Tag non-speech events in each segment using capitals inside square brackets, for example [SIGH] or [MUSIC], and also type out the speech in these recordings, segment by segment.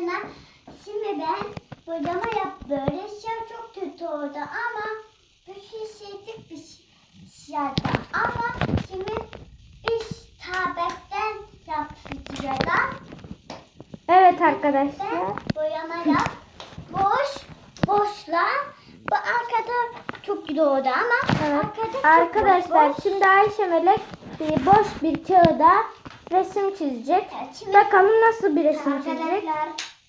başına. Şimdi ben boyama yap böyle şey çok kötü oldu ama bir şey şeydik bir şey yaptı. Ama şimdi biz tabletten yapacağız. Evet arkadaşlar. Boyama yap. Boş, boşla. Bu arkada çok oldu ama Evet. arkada Arkadaşlar boş, şimdi Ayşe Melek e, boş bir kağıda resim çizecek. Evet, Bakalım nasıl bir resim çizecek.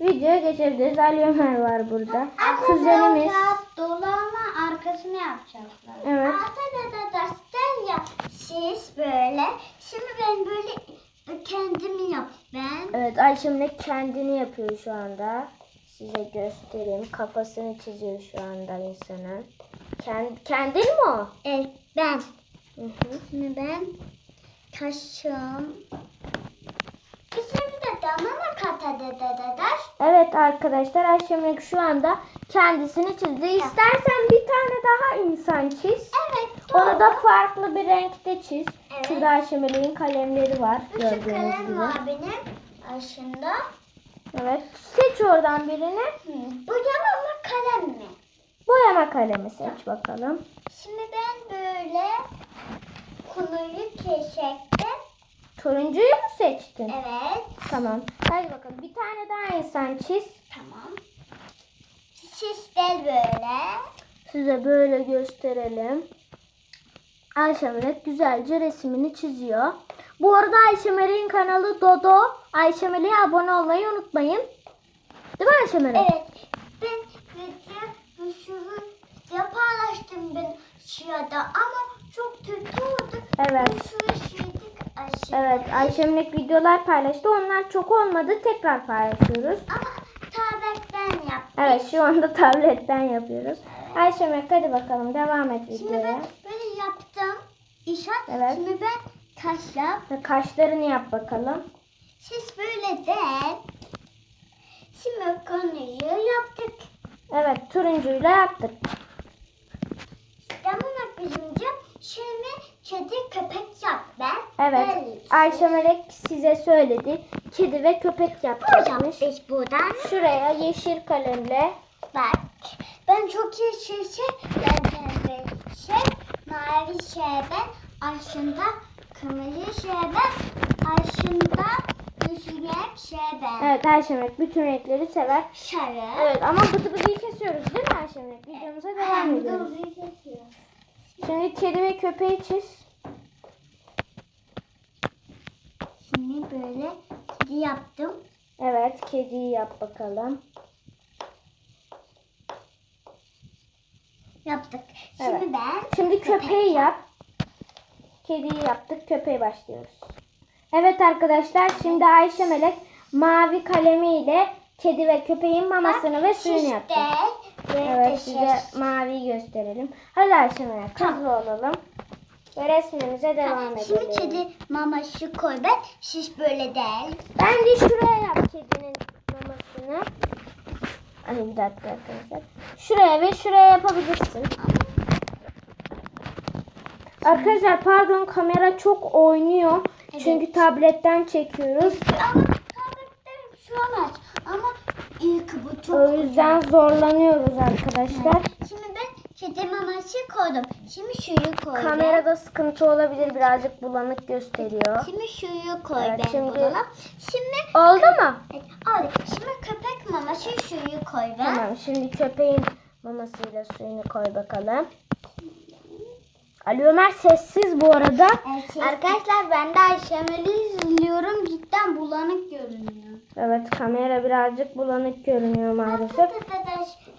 Videoya geçebiliriz. Ali Ömer var burada. Kuzenimiz. Dolama arkasını yapacaklar. Evet. Arkadaşlar sen yap. Siz böyle. Şimdi ben böyle kendimi yap. Ben. Evet Ayşe Melek kendini yapıyor şu anda. Size göstereyim. Kafasını çiziyor şu anda insanın. Kend, kendin mi o? Evet ben. Hı hı. Şimdi ben taşım. Şimdi de damana kata dedeler. Evet arkadaşlar Ayşe Melek şu anda kendisini çizdi. İstersen bir tane daha insan çiz. Evet. Onu da farklı bir renkte çiz. Evet. Şurada Ayşe Melek'in kalemleri var Şu gördüğünüz kalem gibi. var benim. Aşında. Evet. Seç oradan birini. Hı. Bu yamama kalem mi? Boyama kalemi seç bakalım. Şimdi ben böyle konuyu keşfettim. Turuncuyu mu seçtin? Evet. Tamam. Hadi bakalım. Bir tane daha insan çiz. Tamam. Şişler böyle. Size böyle gösterelim. Ayşe Melek güzelce resmini çiziyor. Bu arada Ayşe Melek'in kanalı Dodo. Ayşe Melek'e abone olmayı unutmayın. Değil mi Ayşe Melek? Evet. Ben bir sürü paylaştım ben şurada ama çok kötü oldu. Evet. Bir sürü aşağıda. Evet Ayşe Melek videolar paylaştı. Onlar çok olmadı. Tekrar paylaşıyoruz. Ama tabletten yaptım. Evet şu anda tabletten yapıyoruz. Ayşe Melek hadi bakalım devam et Şimdi videoya. ben böyle yaptım. İşaret. Evet. Şimdi ben taş yap. Ve Kaşlarını yap bakalım. Siz böyle de. Şimdi konuyu yaptık. Evet turuncuyla yaptık. Tamam bizimcim. Şimdi kedi köpek yap ben. Evet Ayşe Melek size söyledi. Kedi ve köpek yapacakmış. biz buradan Şuraya yeşil kalemle bak. Ben çok iyi şey. Ben pembe şey. Mavi şey ben. Aşında kırmızı şey ben. Aşında yeşil şey ben. Evet Ayşe Melek bütün renkleri sever. Şarı. Evet ama bıdı bıdıyı kesiyoruz değil mi Ayşe Melek? Videomuza devam ediyoruz. Şimdi kedi ve köpeği çiz. Şimdi böyle kedi yaptım. Evet kediyi yap bakalım. Yaptık. Evet. Şimdi ben Şimdi köpeği yap. Kediyi yaptık. Köpeğe başlıyoruz. Evet arkadaşlar şimdi Ayşe Melek mavi kalemiyle kedi ve köpeğin mamasını ve suyunu yaptı. Evet size maviyi gösterelim. Hadi Ayşe Melek hızlı olalım. Ve resmimize devam edelim. Şimdi kedi maması koy ben. Siz böyle değil. Bence şuraya yap kedinin mamasını. Ay bir dakika arkadaşlar. Şuraya ve şuraya yapabilirsin. Arkadaşlar pardon kamera çok oynuyor. Evet. Çünkü tabletten çekiyoruz. Ama tabletlerim şu an aç. Ama ilk bu çok O yüzden zorlanıyoruz arkadaşlar. Şimdi ben kedi maması koydum. Şimdi suyu koy. Kamerada sıkıntı olabilir birazcık bulanık gösteriyor. Şimdi suyu koy Evet, ben şimdi- buna. Şimdi Oldu mu? Evet, al. Şimdi köpek maması suyu koy ben. Tamam şimdi köpeğin mamasıyla suyunu koy bakalım. Ali Ömer sessiz bu arada. Arkadaşlar ben de Ayşemel'i izliyorum. Cidden bulanık görünüyor. Evet kamera birazcık bulanık görünüyor maalesef. Arkadaş şimdi.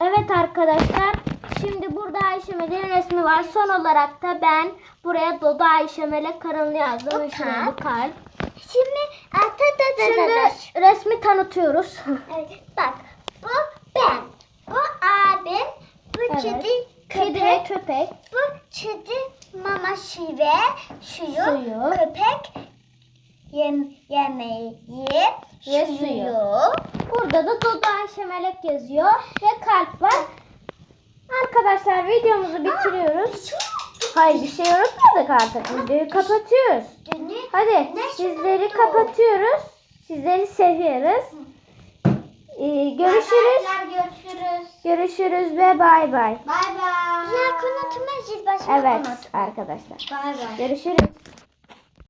Evet arkadaşlar şimdi burada Ayşe Melek'in resmi var. Son olarak da ben buraya Dodo Ayşe Melek kanalını yazdım. Bu şuraya bu kalp. kalp. Şimdi arkadaşlar. Şimdi resmi tanıtıyoruz. [LAUGHS] Evet, bak bu ben. Bu abim. Bu Evet. kedi Kedi ve köpek. köpek. Bu kedi maması ve suyu. Suyu. Köpek yem, yemeği Ve suyu. Burada da Dodo Ayşe Melek yazıyor ve kalp var. Arkadaşlar videomuzu bitiriyoruz. Hayır bir şey unutmadık artık. Videoyu kapatıyoruz. Hadi Ne sizleri kapatıyoruz. Sizleri seviyoruz. Ee, görüşürüz. Görüşürüz. Görüşürüz ve bay bay. Bay bay. Ya konutuma zil basmayı Evet arkadaşlar. Bay bay. Görüşürüz.